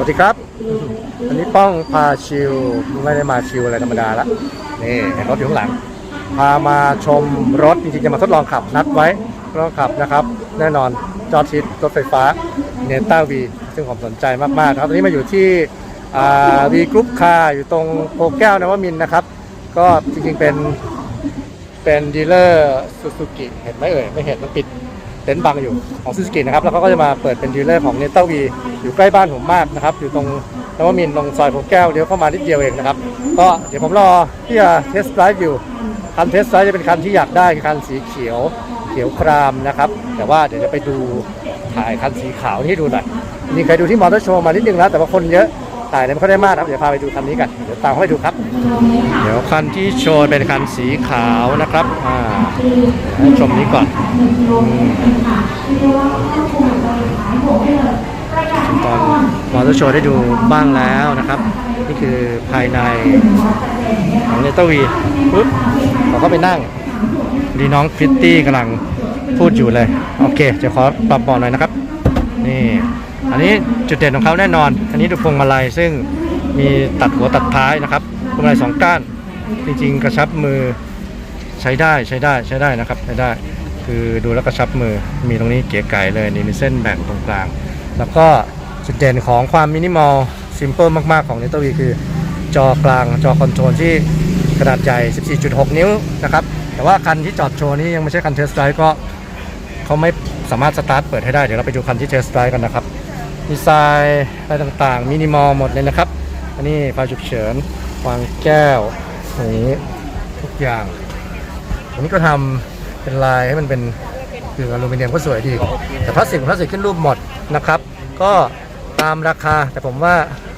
วัสดีครับ อันนี้ป้องพาชิวไม่ได้มาชิวอะไรธรรมดาละนี่เห็นรถอยู่ข้างหลัง พามาชมรถจริงๆจะมาทดลองขับนัดไว้ทดลองขับนะครับ แน่นอนจอร์ทิสรถไฟฟ้าเนต้าวีซึ่งผมสนใจมากๆครับตอนนี้มาอยู่ที่วีกรุ๊ปคาร์อยู่ตรงโพแก้วนวมินนะครับ ก็จริงๆเป็นเป็นดีลเลอร์ซูซูกิเห็นไหมเอ่ยไม่เห็นมันปิด ต็นท์บังอยู่ของซูซูกินะครับแล้วเขาก็จะมาเปิดเป็นดีลเลอร์ของเนต้าวีอยู่ใกล้บ้านผมมากนะครับอยู่ตรงนวมินตรงซอยโพแก้วเดี๋ยวเข้ามานิดเดียวเองนะครับก็เดี๋ยวผมรอที่จะเทสไดฟ์อยู่คันเทสไดฟ์จะเป็นคันที่อยากได้คือคันสีเขียวเขียวครามนะครับ แต่ว่าเดี๋ยวจะไปดูถ่ายคันสีขาวนี่ดูหน่อยนี่เคยดูที่มอเตอร์โชว์มานิดนึงแล้วแต่ว่าคนเยอะ ถ่ายเลยไม่ค่อยได้มากครับเดี๋ยวพาไปดูคันนี้กันเดี๋ยวตามเข้าไปดูครับ เดี๋ยวคันที่โชว์เป็นคันสีขาวนะครับอ่าให้ชมนี้ก่อนอืมตอนมอเตอร์โชว์ได้ดูบ้างแล้วนะครับ นี่คือภายในของเนตอร์วีปุ๊บเราก็ไปนั่งดีน้องฟิตตี้กำลังพูดอยู่เลย โอเค จะขอปรับเบาะหน่อยนะครับ นี่ อันนี้จุดเด่นของเขาแน่นอน อันนี้ดูพวงมาลัยซึ่งมีตัดหัวตัดท้ายนะครับพวงมาลัยสองก้าน จริงๆ กระชับมือใช้ได้ใช้ได้ใช้ได้นะครับใช้ได้ คือดูแล้วกระชับมือมีตรงนี้เก๋ไก่เลยนี่มีเส้นแบ่งตรงกลาง แล้วก็จุดเด่นของความมินิมอลซิมเ l ิลมากๆของ n น t วีคือจอกลางจอคอนโทรลที่ขนาดใหญ่ 14.6 นิ้วนะครับ แต่ว่าคันที่จอดโชว์นี้ยังไม่ใช่คันเทสไ r ร v e ก็เขาไม่สามารถสตาร์ทเปิดให้ได้ เดี๋ยวเราไปดูคันที่เทสไ r ร v e กันนะครับ ดีไซน์อะไรต่างๆมินิมอลหมดเลยนะครับ อันนี้ไฟฉุกเฉินวางแก้วอย่างนี้ทุกอย่างอันนี้ก็ทำเป็นลายให้มันเป็นคืออลูมิเนียมก็สวยดี แต่พลาสติกพลาสติกขึ้นรูปหมดนะครับ ก็ตามราคาแต่ผมว่า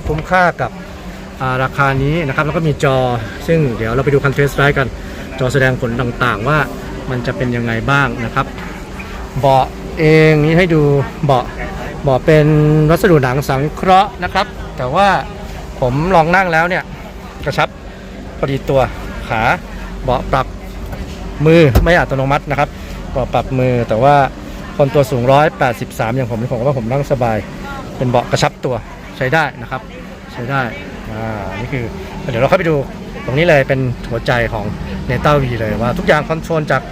คุ้มค่ากับาราคานี้นะครับ แล้วก็มีจอ ซึ่งเดี๋ยวเราไปดูคันเทสไรกัน จอแสดงผลต่างๆ ว่ามันจะเป็นยังไงบ้างนะครับ เบาะเองนี่ให้ดูเบาะ บาะเป็นวัสดุหนังสังเคราะห์นะครับ แต่ว่าผมลองนั่งแล้วเนี่ยกระชับพอดีตัวขาเบาะปรับมือไม่อัตโนมัตินะครับเบาะปรับมือแต่ว่าคนตัวสูง 183 อย่างผมผมว่าผมนั่งสบาย เป็นเบาะกระชับตัวใช้ได้นะครับ ใช้ได้อ่านี่คือเดี๋ยวเราเข้าไปดูตรงนี้เลยเป็นหัวใจของเนต้าวีเลยว่าทุกอย่างคอนโทรลจาก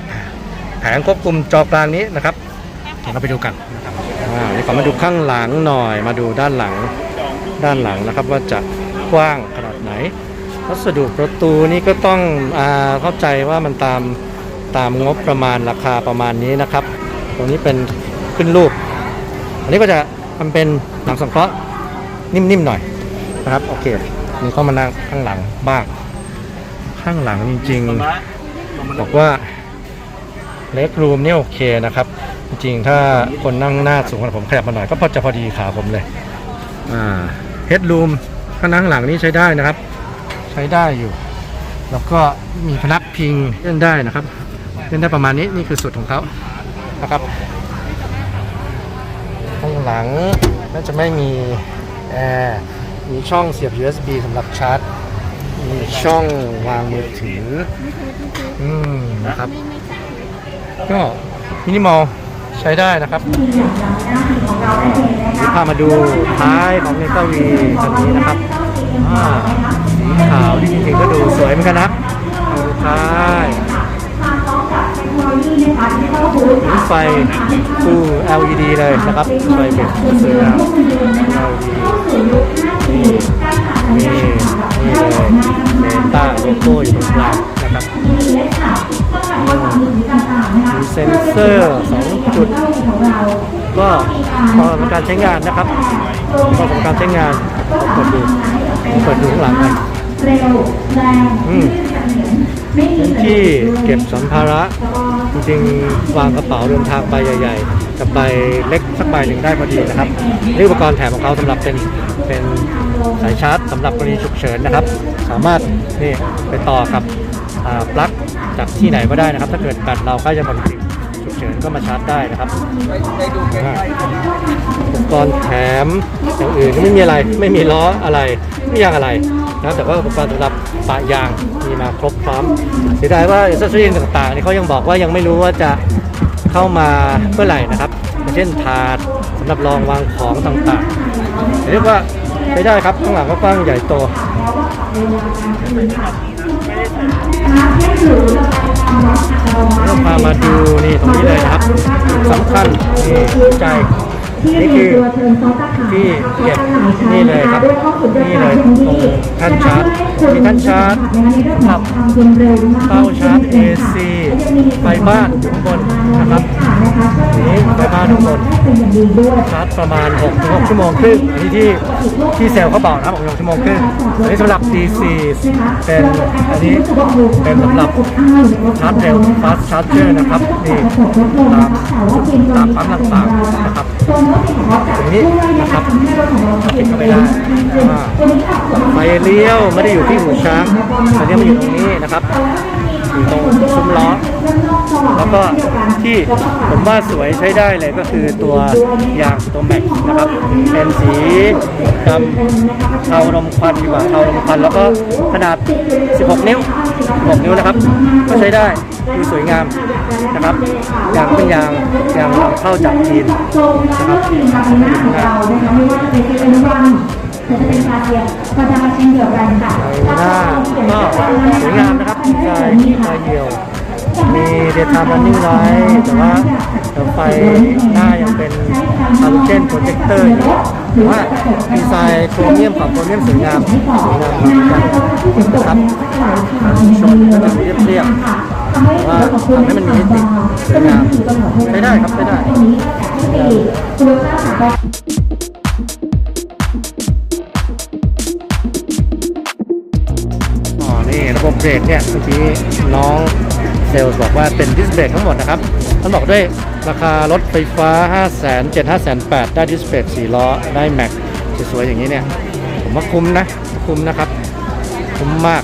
แผงควบคุมจอกลางนี้นะครับเดี๋ยวเราไปดูกัน อ่าเดี๋ยวขอมาดูข้างหลังหน่อย มาดูด้านหลัง ด้านหลังนะครับว่าจะกว้างขนาดไหน วัสดุประตูนี่ก็ต้องอาเข้าใจว่ามันตามตามงบประมาณราคาประมาณนี้นะครับ ตรงนี้เป็นขึ้นรูป อันนี้ก็จะมันเป็นหนังสังเคราะห์นิ่มๆหน่อยนะครับ โอเคนี่เข้ามานั่งข้างหลังบ้าง ข้างหลังจริงๆบอกว่าเล็กรูมนี่โอเคนะครับ จริงๆถ้าคนนั่งหน้าสูงกว่าผมขยับมาหน่อยก็พอจะพอดีขาผมเลยอ่าเฮดรูมข้างนั่งหลังนี่ใช้ได้นะครับ ใช้ได้อยู่ แล้วก็มีพนักพิงเล่นได้นะครับเล่นได้ประมาณนี้นี่คือสุดของเขานะครับข้างหลังน่าจะไม่มีแอร์มีช่องเสียบ USB สำหรับชาร์จ มีช่องวางมือถือ อืมนะครับ ก็มินิมอล ใช้ได้นะครับพามาดูท้ายของเนต้าวีคันนี้นะครับอ่าสีขาวที่จริงๆก็ดูสวยเหมือนกันนะครับมาดูท้ายมีไฟฟู LED เลยนะครับ ไฟเบ็ดสวยงาม LED นี่นี่นี่เลยเนต้าโลโก้อยู่ตรงกลางนะครับ มีเซ็นเซอร์2จุด ก็พอเป็นการใช้งานนะครับพอเป็นการใช้งานเปิดดูเปิดดูข้างหลังกันอืมพื้นที่เก็บสัมภาระ จริงๆวางกระเป๋าเดินทางไปใหญ่ๆกับใบเล็กสักใบหนึ่งได้พอดีนะครับนี่อุปกรณ์แถมของเขาสำหรับเป็นเป็นสายชาร์จสำหรับกรณีฉุกเฉินนะครับ สามารถนี่ไปต่อกับอ่าปลั๊ก จากที่ไหนก็ได้นะครับ ถ้าเกิดแบตเราใกล้จะหมดจริงฉุกเฉินก็มาชาร์จได้นะครับอุปกรณ์แถมอย่างอื่นไม่มีอะไรไม่มีล้ออะไรไม่ยางอะไรนะแต่ว่าอุปกรณ์สำหรับปะยางมีมาครบพร้อมเสียดายว่าอิสระต่างๆนี่เขายังบอกว่ายังไม่รู้ว่าจะเข้ามาเมื่อไหร่นะครับเช่นถาดสำหรับรองวางของต่างๆเรียกว่าใช้ได้ครับข้างหลังก็กว้างใหญ่โต เราพามาดูนี่ตรงนี้เลยนะครับสำคัญนี่ใจนี่คือที่เก็บนี่เลยครับนี่เลยตรงท่านชาร์จมีท่านชาร์จขับเต้าชาร์จ AC ไปบ้านอยู่ข้างบนนะครับ นี่ไฟบ้านทุกคนชาร์จประมาณ6ถึง6ชั่วโมงครึ่งอันนี้ที่ที่เซลล์เขาบอกนะครับ6ชั่วโมงครึ่งอันนี้สำหรับ DC เป็นอันนี้เป็นสำหรับชาร์จเร็ว fast charger นะครับนี่ตามตามปั๊มต่างๆนะครับตรงนี้นะครับติดเข้าไปได้อ่าไฟเลี้ยวไม่ได้อยู่ที่หูช้างไฟเลี้ยวมันอยู่ตรงนี้นะครับ อยู่ตรงซุ้มล้อ แล้วก็ที่ผมว่าสวยใช้ได้เลยก็คือตัวยางตัวแม็กนะครับ เป็นสีดำเทานมควันดีกว่าเทานมควันแล้วก็ขนาด 16 นิ้ว 16 นิ้วนะครับ ก็ใช้ได้ดูสวยงามนะครับยางเป็นยางยางนำเข้าจากจีนนะครับ จะเป็น้าก็สวยงามนะครับดีไซน์ดีไซน์เหี่ยวมีเดทามันนิ่งไว้แต่ว่าไฟหน้ายังเป็นฮาโลเจนโปรเจคเตอร์อยู่แต่ว่าดีไซน์โครเมียมกับโครเมียมสวยงามสวยงามเหมือนกันนะครับชนก็จะเรียบเรียบว่าทำให้มันมีมิติสวยงามใช้ได้ครับใช้ได้ เบรกเนี่ยเมื่อกี้น้องเซลล์บอกว่าเป็นดิสเบรกทั้งหมดนะครับท่านบอกด้วยราคารถไฟฟ้า 5 7 0 0 0 5 8 0 0ได้ดิสเบรก4ล้อ ได้แม็กสวยๆอย่างนี้เนี่ย ผมว่าคุ้มนะ คุ้มนะครับ คุ้มมาก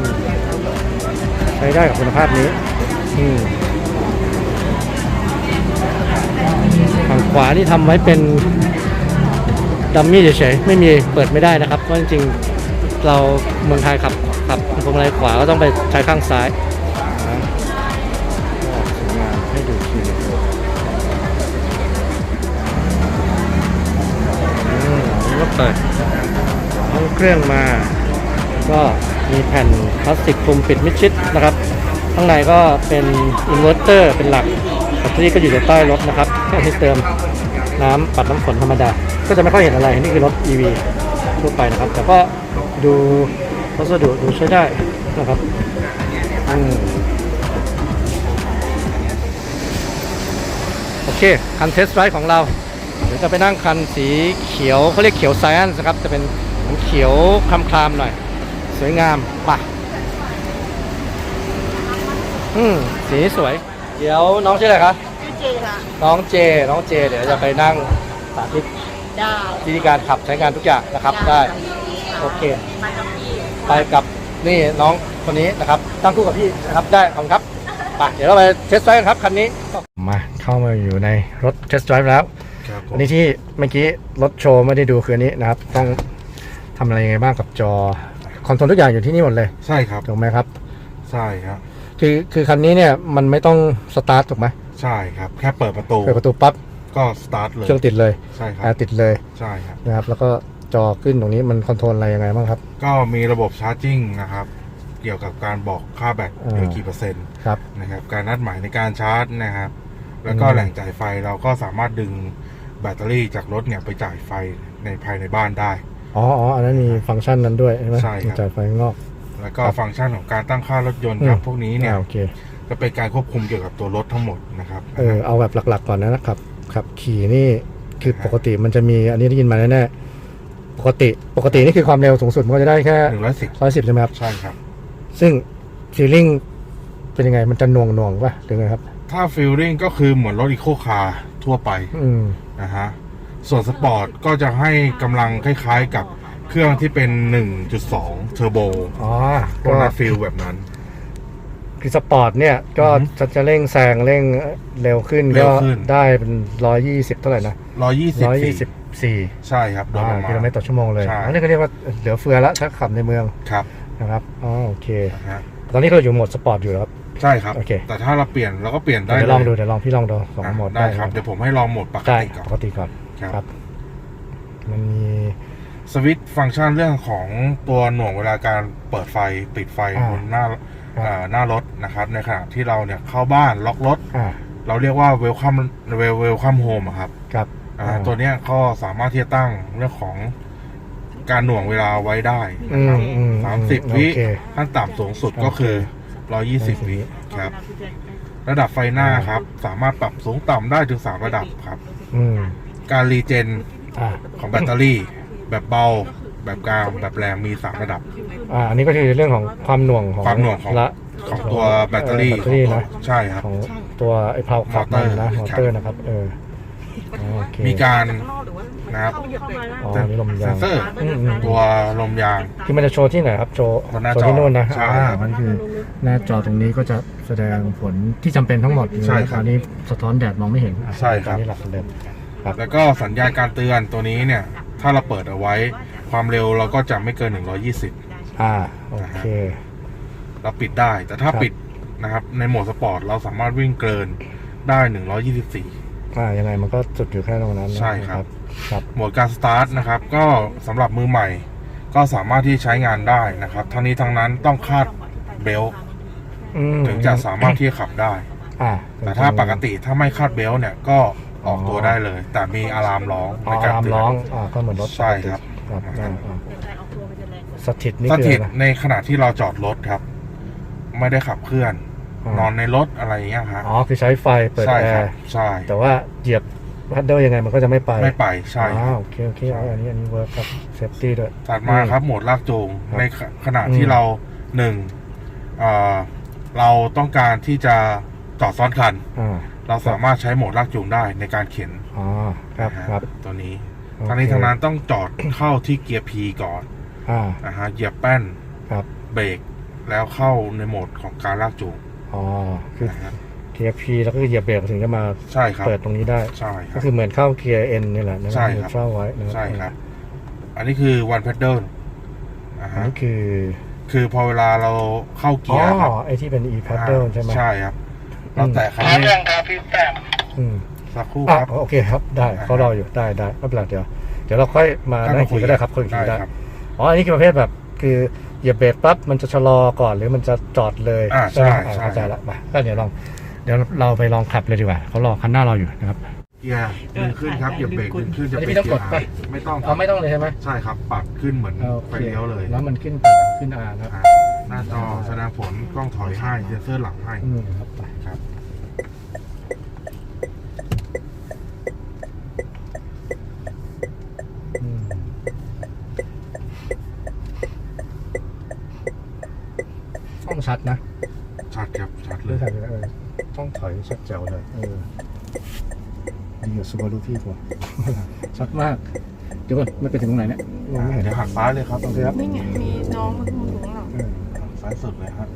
มใช้ได้กับคุณภาพนี้ฝั่งขวานี่ทำไว้เป็นดัมมี่เฉยๆไม่มีเปิดไม่ได้นะครับเพราะจริงๆเราเมืองไทยขับ ขับพวงมาลัยขวาก็ต้องไปใช้ข้างซ้ายสวยงามให้ดูทีเดียวนี่ก็เปิดห้องเครื่องมา ก็มีแผ่นพลาสติกคลุมปิดมิดชิดนะครับ ข้างในก็เป็นอินเวอร์เตอร์เป็นหลักแบตเตอรี่ก็อยู่ในใต้รถนะครับแค่ที่เติมน้ำปัดน้ำฝนธรรมดา ก็จะไม่ค่อยเห็นอะไร นี่คือรถ EV ทั่วไปนะครับ แต่ก็ดู วัสดุดูใช้ได้นะครับอืมโอเค คันเทสไรด์ของเรา เดี๋ยวจะไปนั่งคันสีเขียวเขาเรียกเขียวไซแอนส์นะครับ จะเป็นเหมือนเขียวคลามๆหน่อย สวยงามป่ะอืมสีสวย เดี๋ยวน้องชื่ออะไรคะพี่เจค่ะ น้องเจ น้องเจ เดี๋ยวจะไปนั่งสาธิตได้วิธีการขับใช้งานทุกอย่างนะครับ ได้ โอเคมากับพี่ ไปกับนี่น้องคนนี้นะครับ ตั้งคู่กับพี่นะครับได้ขอบคุณครับไปเดี๋ยวเราไปเทสไดรฟ์กันครับคันนี้มาเข้ามาอยู่ในรถเทสไดรฟ์แล้วครับผอัมนนี้ที่เมื่อกี้รถโชว์ไม่ได้ดูคืออันนี้นะครับ ต้องทำอะไรยังไงบ้างกับจอคอนโทรลทุกอย่างอยู่ที่นี่หมดเลยใช่ครับถูกไหมครับ ใช่ครับ คือคือคันนี้เนี่ยมันไม่ต้องสตาร์ทถูกไหมใช่ครับ แค่เปิดประตูเปิดประตูปั๊บก็สตาร์ทเลยเครื่องติดเลยใช่ครัแอบร์ติดเลยใช่ครับนะครับ แล้วก็ จอขึ้นตรงนี้มันคอนโทรลอะไรยังไงบ้างครับ ก็มีระบบชาร์จิ่งนะครับ เกี่ยวกับการบอกค่าแบตอ่าเหลือกี่เปอร์เซ็นต์ครับนะครับ การนัดหมายในการชาร์จนะครับ แล้วก็อืมแหล่งจ่ายไฟเราก็สามารถดึงแบตเตอรี่จากรถเนี่ยไปจ่ายไฟในภายในบ้านได้ อ๋ออ๋ออันนั้นมีฟังก์ชันนั้นด้วยใช่ไหมใช่ครับ จ่ายไฟข้างนอก แล้วก็ครับฟังก์ชันของการตั้งค่ารถยนต์ครับอืมพวกนี้เนี่ยอ่าโอเค จะเป็นการควบคุมเกี่ยวกับตัวรถทั้งหมดนะครับเออเอาแบบหลักๆก่อนนะครับขับขี่นี่คือปกติมันจะมีอันนี้ได้ยินมาแน่ๆ ปกติปกตินี่คือความเร็วสูงสุดมันก็จะได้แค่หนึ่งร้อยสิบร้อยสิบใช่ไหมครับ ใช่ครับ ซึ่งฟีลลิ่งเป็นยังไงมันจะหน่วงหน่วงๆป่ะหรือไงครับ ถ้าฟิลลิ่งก็คือเหมือนรถอีโคคาร์ทั่วไปอืมนะฮะส่วนสปอร์ตก็จะให้กำลังคล้ายๆกับเครื่องที่เป็น 1.2 เทอร์โบอ๋อโบก็นัสฟิลแบบนั้น คือสปอร์ตเนี่ยก็อือฮึจะจะเร่งแซงเร่งเร็วขึ้นเร็ก็วขึ้น ได้เป็นร้อยยี่สิบเท่าไหร่นะร้อยยี่สิบ124สี่ใช่ครับโดยประมาณ กิโลเมตรต่อชั่วโมงเลยใช่ อันนี้ก็เรียกว่าเหลือเฟือแล้วถ้าขับในเมืองครับนะครับอ๋อโอเค นะฮะตอนนี้เราอยู่โหมดสปอร์ตอยู่แล้วครับ ใช่ครับ โอเค แต่ถ้าเราเปลี่ยนเราก็เปลี่ยนได้เดี๋ยวลองเดูเดี๋ยวลองพี่ลองดูสองอะโหมดได้ครับเดี๋ยวผมให้ลองโหมดปกใช่ติก่อน ปกติก่อนครับครับ มันมี สวิตช์ฟังก์ชันเรื่องของตัวหน่วงเวลาการเปิดไฟปิดไฟอ่า บนหน้าอ่าอ่า หน้ารถนะครับในขณะที่เราเนี่ยเข้าบ้านล็อกรถ อ่า เราเรียกว่าเวลคัมเวลเวลคัมโฮมครับครับ อ่าตัวเนี้ยก็สามารถที่จะตั้งเรื่องของการหน่วงเวลาไว้ได้อืนะครับมอืมสามสิบโอวิเค ขั้นต่ำสูงสุดก็คือร้อยี่สิบวิครับ ระดับไฟหน้าครับ สามารถปรับสูงต่ำได้ถึงสามระดับครับ อืม การรีเจนอ่า ของแบตเตอรี่ แบบเบา แบบกลางแบบแรงมีสามระดับ อ่าอันนี้ก็คือเรื่องของความหน่วงของความหน่วงของ ละ ของตัวแบตเตอรี่แบตเตอรี่ของตัวนะ ใช่ครับ ของตัวไอ้เพลาขับมันนะมมออเตเตออร์ร์นะครับเออโอเคมีการ นะครับ อ๋อนี่ลมเซยางนเซอร์ อืมอืม ตัวลมยาง คือมันจะโชว์ที่ไหนครับ โชว์บนหน้าโชว์ที่จอนู่นนะใช่อ่ามันคือหน้าจอตรงนี้ก็จะแสดงผลที่จำเป็นทั้งหมดใช่ครับ อันนี้สะท้อนแดดมองไม่เห็นอะใช่ครับอันนี้หลักเดิมครับแล้วก็สัญญาณการเตือนตัวนี้เนี่ย ถ้าเราเปิดเอาไว้ ความเร็วเราก็จะไม่เกิน 120 อ่า โอเค เราปิดได้ แต่ถ้าครับ ปิดนะครับ ในโหมดสปอร์ตเราสามารถวิ่งเกินได้ 124 อ่า ยังไงมันก็จุดอยู่แค่ตรงนั้นนะใช่ครับ ครับ โหมดการสตาร์ทนะครับ ก็สำหรับมือใหม่ ก็สามารถที่ใช้งานได้นะครับ ทั้งนี้ทั้งนั้นต้องคาดเบลต์อืมถึงจะสามารถที่จะขับได้ อ่าแต่ถ้าปกติถ้าไม่คาดเบลต์เนี่ยก็ออกตัวได้เลย แต่มีอะลามร้องอ๋อในการอารามเตือนร้อง อ่า ก็เหมือนรถใช่ครับปกติ ครับอ่าอ่าสถิตนี่สคือถิตอะไร ในขณะที่เราจอดรถครับ ไม่ได้ขับเคลื่อนอ่านอนในรถอะไรอย่างเงี้ยครับอ๋อคือใช้ไฟเปิดใช่แอครับร์ใช่แต่ว่าเหยียบพัดเดิลยังไงมันก็จะไม่ไปไม่ไปใช่อ่าโอเคโอเคเอาอันนี้อันนี้เวิร์คครับเซฟตี้ด้วย ถัดมาครับโหมดลากจูงครับในขณะที่อืม เราหนึ่งเอ่อเราต้องการที่จะจอดซ้อนคัน อ่าเราสามารถใช้โหมดลากจูงได้ในการเข็นอ๋อครับนะฮะครับตัวนี้โอเค ทั้งนี้ทั้งนั้นต้องจอดเข้าที่เกียร์ P ก่อนอ่านะฮะเหยียบแป้นครับเบรกแล้วเข้าในโหมดของการลากจูงอ๋อคือนะฮะเกียร์ P แล้วก็เหยียบเบรกถึงจะมาใช่ครับเปิดตรงนี้ได้ ใช่คก็รับคือเหมือนเข้าเกียร์ N นี่แหละนะใช่ครับเช่าไว้นะใช่ครับ อันนี้คือ one pedal นะอันฮะนี้คือคือพอเวลาเราเข้าอ๋เกีอยร์ครับไอที่เป็น e paddle ใช่ไหมใช่ครับ เราแตะคันเร่งอืม สักครู่อะครับ โอเคครับ ได้อ่าเขารออยู่ ได้ได้ไม่เป็นไรเดี๋ยว เดี๋ยวเราค่อยมานั่งคุยก็ได้ครับคุยกันได้ได้ครับอ๋อ อันนี้คือประเภทแบบคือเหยียบเบรกปั๊บมันจะชะลอก่อนหรือมันจะจอดเลยอ่าไหมใช่อ่าใช่เข้าใจละมาก็เดี๋ยวลอง เดี๋ยวเราไปลองขับเลยดีกว่าเขารอคันหน้ารออยู่นะครับเกียร์ดึงขึ้นครับเหยียบเบรกดึงขึ้นจะอันนี้เป็นพี่ต้องเกียกดร์ปะ I ไม่ต้องคเอารับไม่ต้องเลยใช่ไหมใช่ครับปรับขึ้นเหมือนโอไฟเคเลี้ยวเลย แล้วมันขึ้นขึ้นอานะอะหน้าจอแสดงผลกล้องถอยให้เซ็นเซอร์หลังให้ จ๋วเลยเออดีกว่าซูบารุพี่กว่าชัดมาก เดี๋ยวก่อนไม่ไปถึงตรงไหนเนี่ยมองไม่เห็นเดี๋ยวหักซ้ายเลยครับโอเคครับนี่ไงมีน้องมาคุมถุงเราเออซ้ายสุดเลยครับ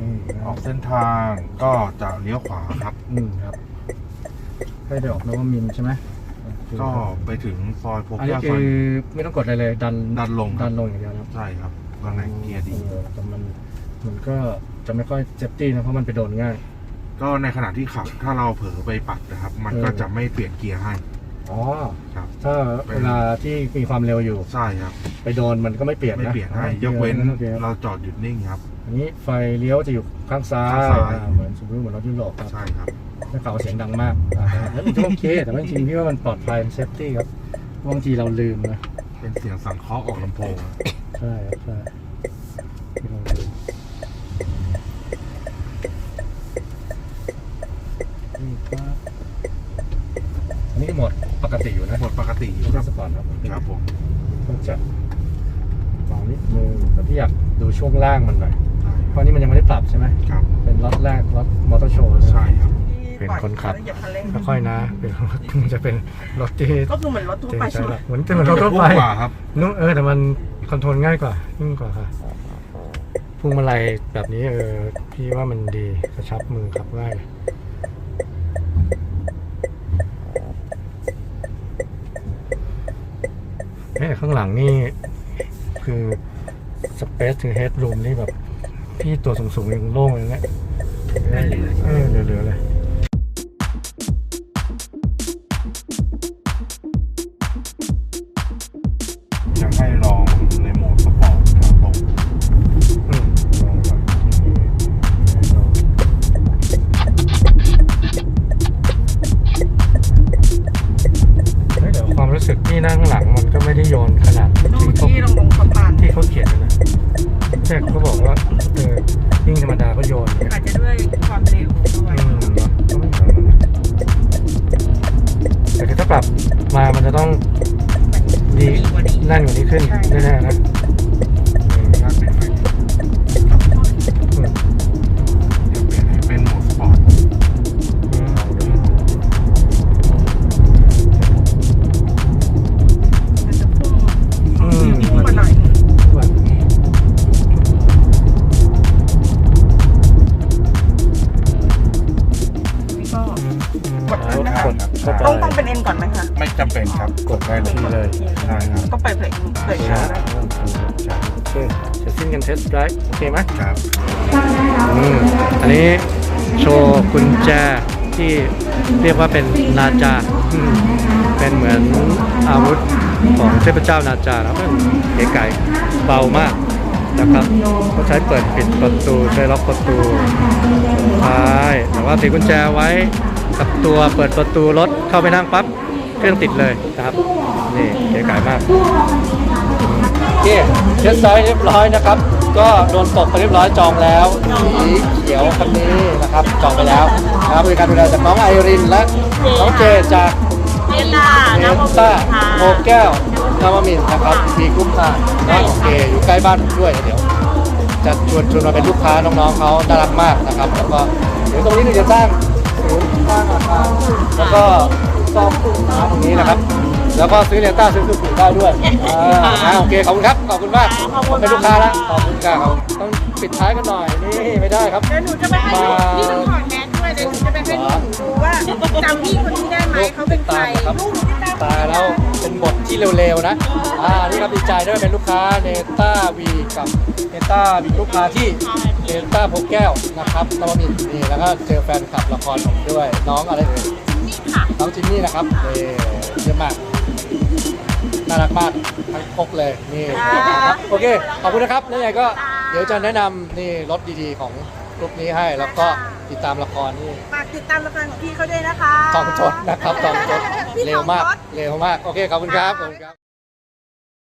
นี่ออกเส้นทางก็จะเลี้ยวขวาครับ อืมครับ ให้ไปออกนวมินทร์ใช่ไหมก็ไปถึงซอยโพอันนี้ย่าซคือยอไม่ต้องกดอะไรเลย ดันดันลงคดัรับนลงอย่างเดียวนะครับใช่ครับตอนไหนเกียร์ดีเออแต่มันมันก็จะไม่ค่อยเซฟตี้นะเพราะมันไปโดนง่าย ก็ในขณะที่ขับถ้าเราเผลอไปปัดนะครับ มันเออก็จะไม่เปลี่ยนเกียร์ให้อ๋อครับ ถ้าเวลาที่มีความเร็วอยู่ ใช่ครับ ไปโดนมันก็ไม่เปลี่ยนนะไม่เปลี่ยนให้อ่ายกเว้นโอเคครับเราจอดหยุดนิ่งครับอันนี้ไฟเลี้ยวจะอยู่ข้างซ้ายข้างซ้ายอ่าเหมือนสมมติเหมือนรถยุโรปครับใช่ครับถ้าเขาเสียงดังมากอ่าแล้วมันก็โอเคแต่ว่าจริงๆพี่ว่ามันปลอดภัยเซฟตี้ครับบางทีเราลืมนะเป็นเสียงสังเคราะห์ออกลำโพงใช่ครับใช่ ปกติอยู่ไม่คใช่รับสปอร์ตครับครับผมก็จะวางนิดนึงแต่พี่อยากดูช่วงล่างมันหน่อยใช่เพราะนี่มันยังไม่ได้ปรับใช่ไหมครับเป็นล็อตแรกล็อตมอเตอร์โชว์ใช่ครับ เป็นคนขับเหยียบคันเร่งค่อยๆนะเป็นรถจะเป็นรถที่ก็คือเหมือนรถทั่วเจ๋งไปใจใช่ไหม หลักเหมือนจะเหมือนรถทั่วไปพุ่งกว่าครับ นุ่มเออแต่มันคอนโทรลง่ายกว่ายิ่งกว่าค่ะพวงมาลัยแบบนี้เออพี่ว่ามันดีกระชับมือขับง่าย เฮ้ยข้างหลังนี่คือสเปซถือเฮดรูมนี่แบบพี่ตัวสูงๆยังโล่งเลยเนี่ยเออเหลือๆเลยยังให้รอ แต่เขาบอกว่าเออยิ่งธรรมดาก็โยน อันนี้โชว์กุญแจที่เรียกว่าเป็นนาจาเป็นเหมือนอาวุธของเทพเจ้านาจาแล้วมันเก๋ไก่เบามากนะครับก็ใช้เปิดปิดประตูใช้ล็อกประตูใช่แต่ว่าติดกุญแจไว้กับตัวเปิดประตูรถเข้าไปนั่งปั๊บเครื่องติดเลยนะครับนี่เก๋ไก่มากโอเคเช็ดไซส์เรียบร้อยนะครับ ก็โดนตกไปเรียบร้อยจองแล้วสีเขียวคันนี้นะครับจองไปแล้วนะครับบริการดูแลจากน้องไอรินและน้องเจจากเจน่าเนน้ำมันต้าค่ะโอแก้วนาวามินนะครับมีกรุ๊ปค่ะนะโอเคอยู่ใกล้บ้านผมด้วยเดี๋ยวจะชวนชวนมาเป็นลูกค้าน้องๆเขาน่ารักมากนะครับ แล้วก็เดี๋ยวตรงนี้เราจะสร้างศูนย์สร้างอาคารแล้วก็ซ่อมตรงนี้นะครับ แล้วก็ซื้อเลต้าซื้อคือถือได้ด้วยอ่าอ่าโอเคขอบคุณครับขอบคุณมากผมเป็นลูกค้าแล้วขอบคุณครับต้องปิดท้ายกันหน่อยนี่ไม่ได้ครับเดี๋ยวหนูจะไปให้ลูกพี่ต้องถอดแมสด้วยเดี๋ยวหนูจะไปให้ลูกหนูดูว่าจำพี่คนนี้ได้ไหมเขาเป็นใครครับลูกหนูที่ตามตายแล้วเป็นบทที่เร็วๆนะอ่านี่ครับดีใจด้วยเป็นลูกค้าเนต้าวีกับเนต้าวีลูกค้าที่เนต้าพกแก้วนะครับนวมินทร์นี่แล้วก็เจอแฟนคลับละครผมด้วยน้องอะไรเอ่ยน้องจิมมี่นะครับนี่เยี่ยมมาก น่ารักมากทั้งพกเลยนี่ครับโอเคขอบคุณนะครับแล้วยังไงก็เดี๋ยวจะแนะนำนี่รถดีๆของกลุ่มนี้ให้แล้วก็ติดตามละครนี่ฝากติดตามละครของพี่เขาด้วยนะคะทองจดนะครับทองจดพี่เร็วทองมากจดเร็วมาก โอเคขอบคุณครับขอบคุณครับ